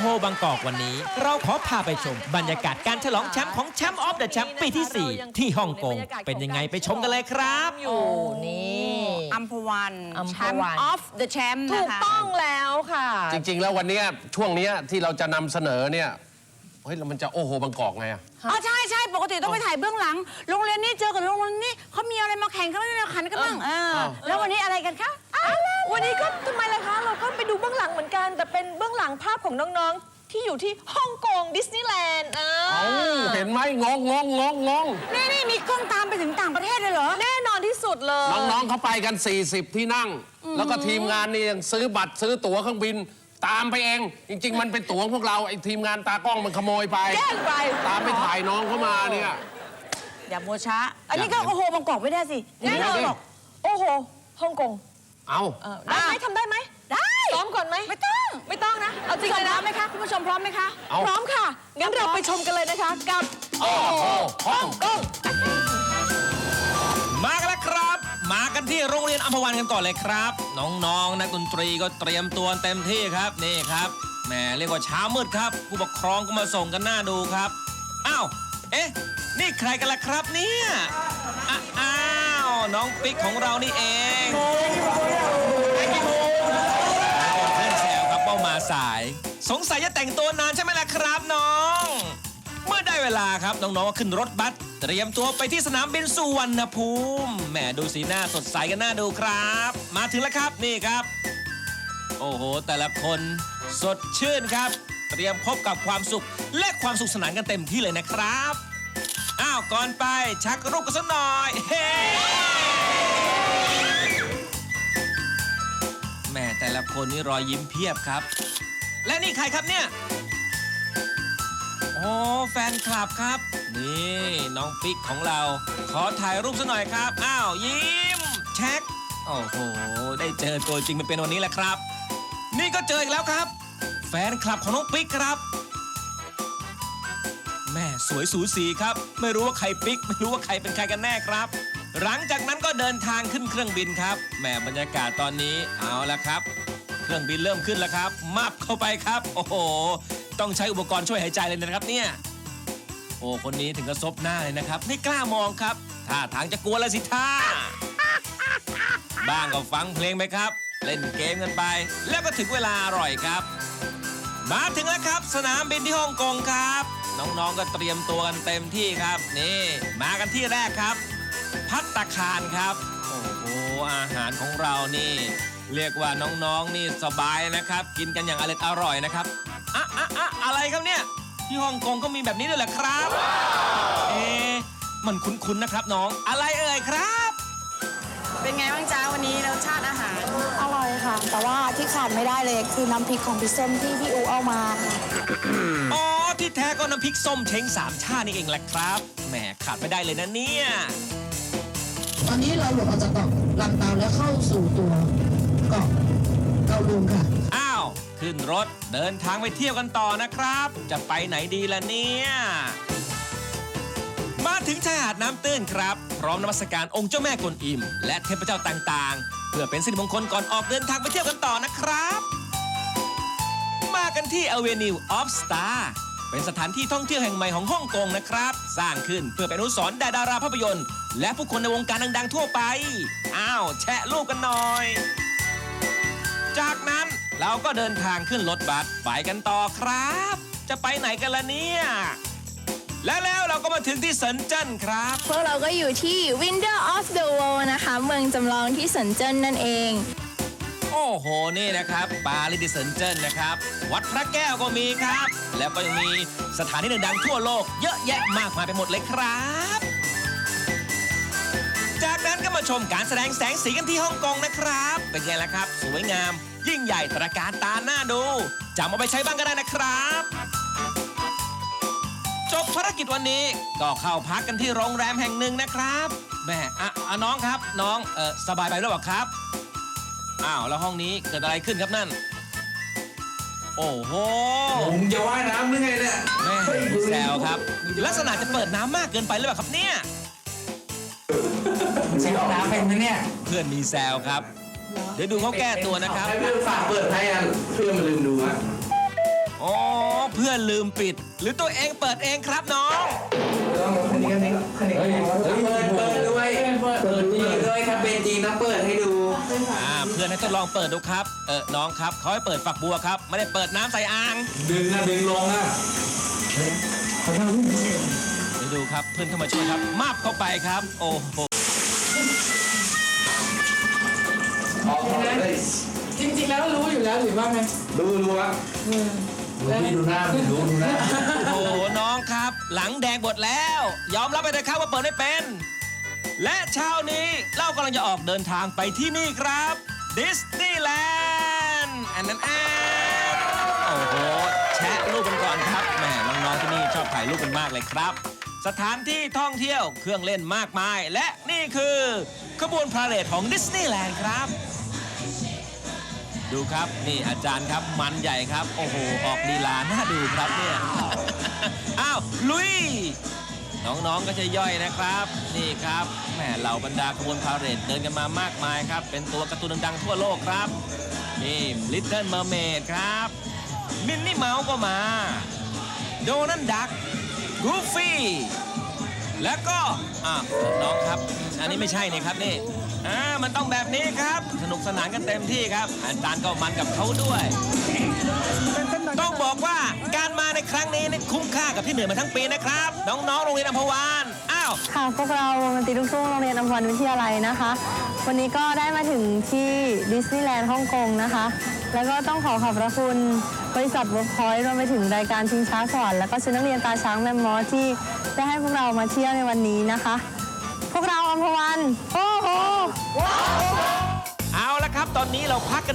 โหบางกอกวันนี้ เราขอพาไปชม บรรยากาศการฉลองแชมป์ของแชมป์ออฟเดอะแชมป์ปีที่ 4 ที่ฮ่องกงเป็นยังไงไปชมกันเลยครับอยู่นี่อัมพวันอัมพแชมวันป์ออฟเดอะแชมป์ถูนะกคะต้องแล้วค่ะ จริง ๆ แล้ววันเนี้ยช่วงเนี้ยที่เราจะนำเสนอเนี่ยเฮ้ยแล้วมันจะโอ้โหบางกอกไงอะอ๋อใช่ใช่ปกติต้องไปถ่ายเบื้องหลัง โรงเรียนนี้เจอกับโรงเรียนนี้เขามีอะไรมาแข่งกันบ้างขันกันบ้างเออแล้ววันนี้อะไรกันคะอ้า วันนี้ก็ทำไมล่ะคะ เราก็ไปดูเบื้องหลังเหมือนกัน แต่เป็นเบื้องหลังภาพของน้องๆ ที่อยู่ที่ฮ่องกงดิสนีย์แลนด์อ่าเเห็นไหมงงงงงงงนี่นี่มีกล้องตามไปถึงต่างประเทศเลยเหรอ แน่นอนที่สุดเลย น้องๆเขาไปกัน 40 ที่นั่ง แล้วก็ทีมงานนี่ยังซื้อบัตรซื้อตั๋วเครื่องบิน ตามไปเอง จริง ๆ มันเป็นตั๋วพวกเราไอ้ทีมงานตากล้องมันขโมยไปแกล้งไป ตามไปถ่ายน้องเขามาเนี่ย อย่าโมัช้า อันนี้ก็โอ้โหบางกอกไม่ได้สิแน่นอนบอกโอ้โหฮ่องกง เอาเออได้ไหมทำได้ไหมได้ซ้อมก่อนไหมไม่ต้อง ไม่ต้องนะเอาจริงคุณผู้ชเลยนะมพร้อมไหมคะคุณผู้ชมพร้อมไหมคะเอาพร้อมค่ะงั้นเราไปชมกันเลยนะคะ กับโอ้โหฮ่องกงมากันแล้วครับ มากันที่โรงเรียนอัมพวันกันก่อนเลยครับ น้องๆนักดนตรีก็เตรียมตัวเต็มที่ครับนี่ครับแหมเรียกว่าเช้ามืดครับผู้ปกครองก็มาส่งกันหน้าดูครับอ้าวเอ๊ะนี่ใครกันล่ะครับเนี่ยอะอ้าวน้องปิ๊กของเรานี่เองเพื่อนแซวครับว่ามา สาย สงสัยจะแต่งตัวนานใช่ไหมล่ะครับน้อง เมื่อได้เวลาครับน้องๆขึ้นรถบัสเตรียมตัวไปที่สนามบินสุวรรณภูมิแหมดูสีหน้าสดใสกันน่าดูครับ มาถึงแล้วครับนี่ครับ โอ้โห แต่ละคนสดชื่นครับ เตรียมพบกับความสุขและความสุขสนานกันเต็มที่เลยนะครับ อ้าวก่อนไปชักรูปกันสักหน่อยเฮ้ คนนี่รอยยิ้มเพียบครับ และนี่ใครครับเนี่ยโอ้แฟนคลับครับ นี่น้องปิ๊กของเรา ขอถ่ายรูปสักหน่อยครับ อ้าว ยิ้มแช็ค โอ้โห ได้เจอตัวจริงเป็นวันนี้แหละครับ นี่ก็เจออีกแล้วครับ แฟนคลับของน้องปิ๊กครับ แม่สวยสูสีครับ ไม่รู้ว่าใครปิ๊ก ไม่รู้ว่าใครเป็นใครกันแน่ครับ หลังจากนั้นก็เดินทางขึ้นเครื่องบินครับแหม่บรรยากาศตอนนี้เอาละครับ เครื่องบินเริ่มขึ้นแล้วครับ มับเข้าไปครับ โอ้โห ต้องใช้อุปกรณ์ช่วยหายใจเลยนะครับเนี่ย โอ้คนนี้ถึงกับซบหน้าเลยนะครับ ไม่กล้ามองครับท่าทางจะกลัวแล้วสิท่า บ้างก็ฟังเพลงไหมครับ เล่นเกมกันไป แล้วก็ถึงเวลาอร่อยครับ มาถึงแล้วครับ สนามบินที่ฮ่องกงครับ น้องๆก็เตรียมตัวกันเต็มที่ครับ นี่ มากันที่แรกครับ พัตตาคารครับ โอ้โหอาหารของเรานี่ เรียกว่าน้องๆนี่สบายนะครับ กินกันอย่างอร่อยอร่อยนะครับอะอะอะอะไรครับเนี่ย ที่ฮ่องกงก็มีแบบนี้ด้วยเหรอครับ เอ๊ะมันคุ้นๆนะครับน้องอะไรเอ่ยครับ เป็นไงบ้างจ้าวันนี้รสชาติอาหาร อร่อยค่ะ แต่ว่าที่ขาดไม่ได้เลยคือน้ำพริกของพี่ส้มที่พี่อูเอามาค่ะอ๋อที่แท้ก็น้ำพริกส้มเช้งสามชาตินี่เองแหละครับแหมขาดไม่ได้เลยนะเนี่ย ตอนนี้เราหลุดออกจากเกาะลันเตาแล้วเข้าสู่ตัว เกาะเกาลุงค่ะ อ้าว ขึ้นรถเดินทางไปเที่ยวกันต่อนะครับ จะไปไหนดีล่ะเนี่ย มาถึงชายหาดน้ำตื้นครับ พร้อมนมัสการองค์เจ้าแม่กวนอิม และเทพเจ้าต่างๆ เพื่อเป็นสิริมงคลก่อนออกเดินทางไปเที่ยวกันต่อนะครับ มากันที่ Avenue of Star เป็นสถานที่ท่องเที่ยวแห่งใหม่ของฮ่องกงนะครับ สร้างขึ้นเพื่อเป็นอนุสรณ์แด่ดาราภาพยนตร์ และผู้คนในวงการดัง ๆ ทั่วไป อ้าว แชะรูปกันหน่อย จากนั้นเราก็เดินทางขึ้นรถบัสไปกันต่อครับ จะไปไหนกันล่ะเนี่ย และแล้วเราก็มาถึงที่เซินเจิ้นครับ พวกเราก็อยู่ที่ Window of the World นะคะ เมืองจำลองที่เซินเจิ้นนั่นเอง โอ้โห นี่นะครับปารีสดิเซินเจิ้นนะครับ วัดพระแก้วก็มีครับ แล้วก็ยังมีสถานที่ดังๆทั่วโลกเยอะแยะมากมายไปหมดเลยครับ จากนั้นก็มาชมการแสดงแสงสีกันที่ฮ่องกงนะครับ เป็นไงล่ะครับ สวยงาม ยิ่งใหญ่ตระการตาหน้าดูจำเอาไปใช้บ้างก็ได้นะครับ จบภารกิจวันนี้ก็เข้าพักกันที่โรงแรมแห่งหนึ่งนะครับแหม่อะอะน้องครับน้องเออสบายไปหรือเปล่าครับอ้าวแล้วห้องนี้เกิดอะไรขึ้นครับนั่น โอ้โห ผมจะว่ายน้ำหรือไงเนี่ยแม่แซวครับ ลักษณะจะเปิดน้ำมากเกินไปหรือเปล่าครับเนี่ยใช้ห้องน้ำเป็นไหมเนี่ย เพื่อนมีแซวครับ เดี๋ยวดูเขาแก้ตัวนะครับ ให้เพื่อนฝากเปิดให้อะเพื่อนมาลืมดูอะอ๋อ เพื่อนลืมปิด หรือตัวเองเปิดเองครับน้องคันนี้คันนี้คันนี้เปิดเปิดด้วยเปิดดีด้วยครับเป็นจริงนะเปิดให้ดูอ่าเพื่อนให้ทดลองเปิดดูครับ เออน้องครับเขาให้เปิดฝักบัวครับ ไม่ได้เปิดน้ำใส่อ่าง ดึงนะดึงลงอะไปดูครับเพื่อนเข้ามาช่วยครับ มาบเข้าไปครับ โอ้โห ออกเลยจริงๆแล้วรู้อยู่แล้วหรือว่าไงดูดูวะดูพี่ดูหน้าพี่ดูดูหน้าโอ้โหน้องครับ หลังแดงหมดแล้ว ยอมรับไปเลยครับว่าเปิดไม่เป็น และเช้านี้เรากำลังจะออกเดินทางไปที่นี่ครับดิสนีย์แลนด์อันนั้นแอนโอ้โหแชะรูปกันก่อนครับแหมน้องๆที่นี่ชอบถ่ายรูปกันมากเลยครับ สถานที่ท่องเที่ยวเครื่องเล่นมากมาย และนี่คือขบวนพาเหรดของดิสนีย์แลนด์ครับ ดูครับนี่อาจารย์ครับมันใหญ่ครับ โอ้โห ออกลีลาน่าดูครับเนี่ย อ้าวลุย น้องๆก็จะย่อยนะครับ นี่ครับแหมเหล่าบรรดาขบวนพาเหรดเดินกันมามากมายครับ เป็นตัวการ์ตูนดังๆทั่วโลกครับนี่ลิตเติ้ลเมอร์เมดครับมินนี่เมาส์ก็มา โดนันดักกูฟี่ แล้วก็อะน้องครับ อันนี้ไม่ใช่นี่ครับนี่อ่ามันต้องแบบนี้ครับ สนุกสนานกันเต็มที่ครับ อาจารย์ก็มันกับเขาด้วย ต้องบอกว่าการมาในครั้งนี้นี่คุ้มค่ากับที่เหนื่อยมาทั้งปีนะครับ น้องๆโรงเรียนอัมพวานอ้าวค่ะพวกเราวงดนตรีลูกทุ่งโรงเรียนอัมพรวิทยาลัยนะคะ วันนี้ก็ได้มาถึงที่ดิสนีย์แลนด์ฮ่องกงนะคะ แล้วก็ต้องขอขอบพระคุณบริษัทเวิร์กพอยต์รวมไปถึงรายการชิงช้าสวรรค์แล้วก็ชุดนักเรียนตาช้างแมมมอสที่ได้ให้พวกเรามาเที่ยวในวันนี้นะคะ พวกเราอัมพวัน โอ้โห เอาละครับ ตอนนี้เราพักกัน